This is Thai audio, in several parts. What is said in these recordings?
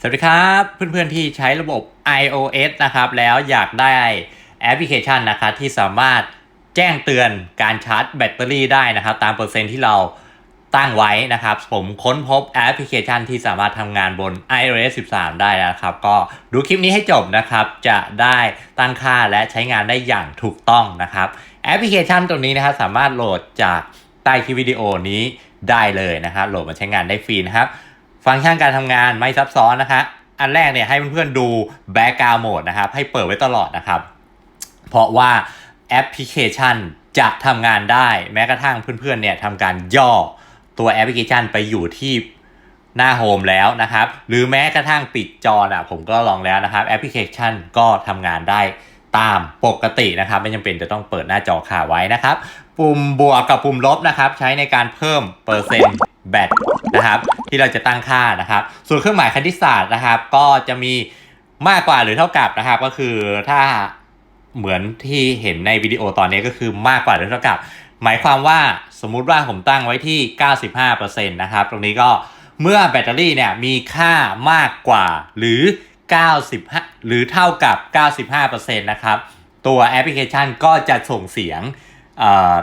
สวัสดีครับ เพื่อนๆที่ใช้ระบบ iOS นะครับแล้วอยากได้แอปพลิเคชันนะครับที่สามารถแจ้งเตือนการชาร์จแบตเตอรี่ได้นะครับ ตามเปอร์เซ็นต์ที่เราตั้งไว้นะครับ ผมค้นพบแอปพลิเคชันที่สามารถทำงานบน iOS 13 ได้แล้วนะครับ ก็ดูคลิปนี้ให้จบนะครับ จะได้ตั้งค่าและใช้งานได้อย่างถูกต้องนะครับ แอปพลิเคชันตัวนี้นะครับสามารถโหลดจากใต้คลิปวิดีโอนี้ได้เลยนะครับโหลดมาใช้งานได้ฟรีนะครับ ฟังก์ชันการทำงานไม่ซับซ้อนนะคะ อันแรกเนี่ยให้เพื่อนๆดู Background Mode นะครับ ให้เปิดไว้ตลอดนะครับ เพราะว่าแอปพลิเคชันจะทำงานได้แม้กระทั่งเพื่อนๆเนี่ยทำการย่อตัวแอปพลิเคชันไปอยู่ที่หน้าโฮมแล้วนะครับ หรือแม้กระทั่งปิดจอนะผมก็ลองแล้วนะครับ แอปพลิเคชันก็ทำงานได้ตามปกตินะครับ ไม่จำเป็นจะต้องเปิดหน้าจอข่าไว้นะครับ ปุ่มบวกกับปุ่มลบนะครับ ใช้ในการเพิ่มเปอร์เซ็นต์แบต นะครับ ที่เราจะตั้งค่านะครับ ส่วนเครื่องหมายคณิตศาสตร์นะครับ ก็จะมีมากกว่าหรือเท่ากับนะครับ ก็คือถ้าเหมือนที่เห็นในวิดีโอตอนนี้ก็คือมากกว่าหรือเท่ากับ หมายความว่าสมมุติว่าผมตั้งไว้ที่ 95%นะครับ ตรงนี้ก็เมื่อแบตเตอรี่เนี่ยมีค่ามากกว่าหรือ 95 หรือเท่ากับ 95%นะครับ ตัวแอปพลิเคชันก็จะส่งเสียง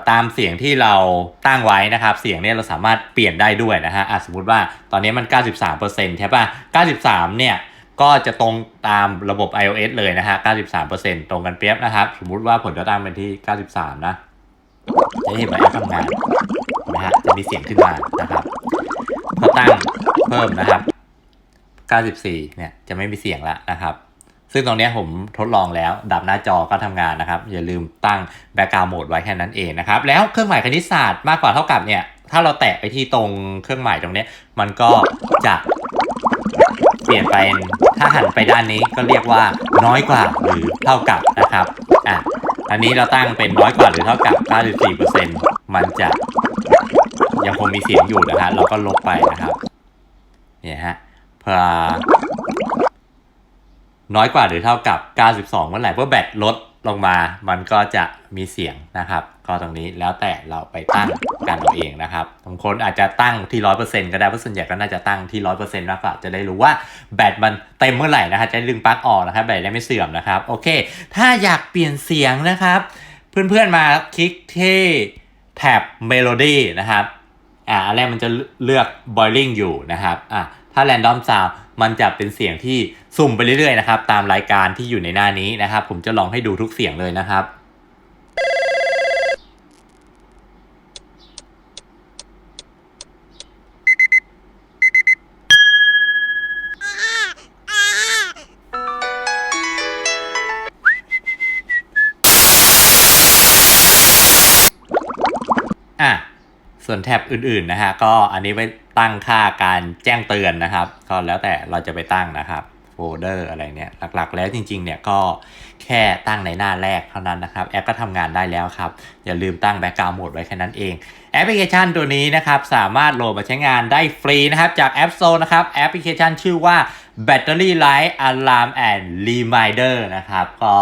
ตามเสียงที่เราตั้งไว้นะครับ เสียงเนี่ยเราสามารถเปลี่ยนได้ด้วยนะฮะสมมุติว่าตอนนี้มัน 93%ใช่ป่ะ 93 เนี่ยก็จะตรงตามระบบ iOS เลยนะฮะ 93%ตรงกันเปียบนะครับ สมมุติว่าผลจะตั้งเป็นที่ 93 นะ จะเห็นว่าแอปทำงานนะฮะ จะมีเสียงขึ้นมานะครับพอตั้งเพิ่มนะครับ 94 เนี่ยจะไม่มีเสียงแล้วนะครับ ซึ่งตรงนี้ผมทดลองแล้ว ดับหน้าจอก็ทำงานนะครับ อย่าลืมตั้ง background mode ไว้แค่นั้นเองนะครับ แล้วเครื่องหมายคณิตศาสตร์มากกว่าเท่ากับเนี่ย ถ้าเราแตะไปที่ตรงเครื่องหมายตรงนี้ มันก็จะเปลี่ยนไปถ้าหันไปด้านนี้ก็เรียกว่าน้อยกว่าหรือเท่ากับนะครับอะอันนี้เราตั้งเป็นน้อยกว่าหรือเท่ากับ 94%มันจะยังคงมีเสียงอยู่นะฮะเราก็ลบไปนะครับเนี่ยฮะเพื่อ น้อยกว่าหรือเท่ากับ 92 เมื่อไหร่เมื่อแบตลดลงมา มันก็จะมีเสียงนะครับ ก็ตรงนี้แล้วแต่เราไปตั้งกันเอาเองนะครับบางคนอาจจะตั้งที่ 100%ก็ได้เพราะส่วนใหญ่ก็น่าจะตั้งที่ 100%มากกว่าจะได้รู้ว่าแบตมันเต็มเมื่อไหร่นะครับจะดึงปลั๊กออกนะครับแบตได้ไม่เสื่อมนะครับ โอเค ถ้าอยากเปลี่ยนเสียงนะครับ เพื่อนๆมาคลิกที่แท็บ Melody นะครับอ่าอันแรกมันจะเลือก boiling อยู่นะครับอ่า ถ้า random sound มันจะเป็นเสียงที่สุ่มไปเรื่อยๆนะครับตามรายการที่อยู่ในหน้านี้นะครับ ผมจะลองให้ดูทุกเสียงเลยนะครับอะส่วนแท็บอื่นๆนะฮะก็อันนี้ไว้ ตั้งค่าการแจ้งเตือนนะครับ ก็แล้วแต่เราจะไปตั้งนะครับโฟลเดอร์อะไรเนี่ยหลักๆ แล้วจริงๆเนี่ยก็แค่ตั้งในหน้าแรกเท่านั้นนะครับ แอปก็ทำงานได้แล้วครับ อย่าลืมตั้งแบ็กกราวด์โหมดไว้แค่นั้นเอง แอปพลิเคชันตัวนี้นะครับ สามารถโหลดมาใช้งานได้ฟรีนะครับ จาก App Store นะครับ แอปพลิเคชันชื่อว่า Battery Life Alarm and Reminder นะครับ ก็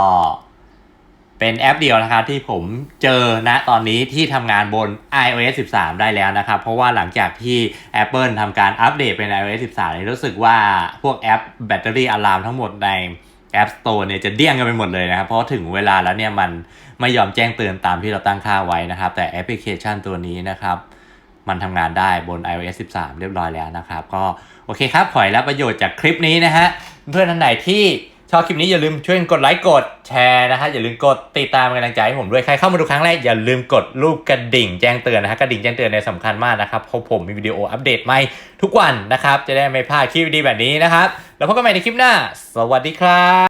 เป็นแอปเดียวนะครับที่ผมเจอนะตอนนี้ที่ทำงานบน iOS 13 ได้แล้วนะครับ เพราะว่าหลังจากที่ Apple ทำการอัปเดตเป็น iOS 13 รู้สึกว่าพวกแอปแบตเตอรี่อะลามทั้งหมดใน App Store เนี่ยจะเดี้ยงกันไปหมดเลยนะครับ เพราะถึงเวลาแล้วเนี่ยมันไม่ยอมแจ้งเตือนตามที่เราตั้งค่าไว้นะครับ แต่แอปพลิเคชันตัวนี้นะครับ มันทำงานได้บน iOS 13 เรียบร้อยแล้วนะครับ ก็โอเคครับ ขอให้รับประโยชน์จากคลิปนี้นะฮะเพื่อนท่านไหนที่ ชอบคลิปนี้อย่าลืมช่วยกดไลค์กดแชร์นะฮะอย่าลืมกดติดตามกำลังใจให้ผมด้วยใครเข้ามาดูครั้งแรกอย่าลืมกดรูปกระดิ่งแจ้งเตือนนะฮะกระดิ่งแจ้งเตือนเนี่ยสำคัญมากนะครับเพราะผมมีวิดีโออัปเดตใหม่ทุกวันนะครับ จะได้ไม่พลาดคลิปดีแบบนี้นะครับ แล้วพบกันใหม่ในคลิปหน้า สวัสดีครับ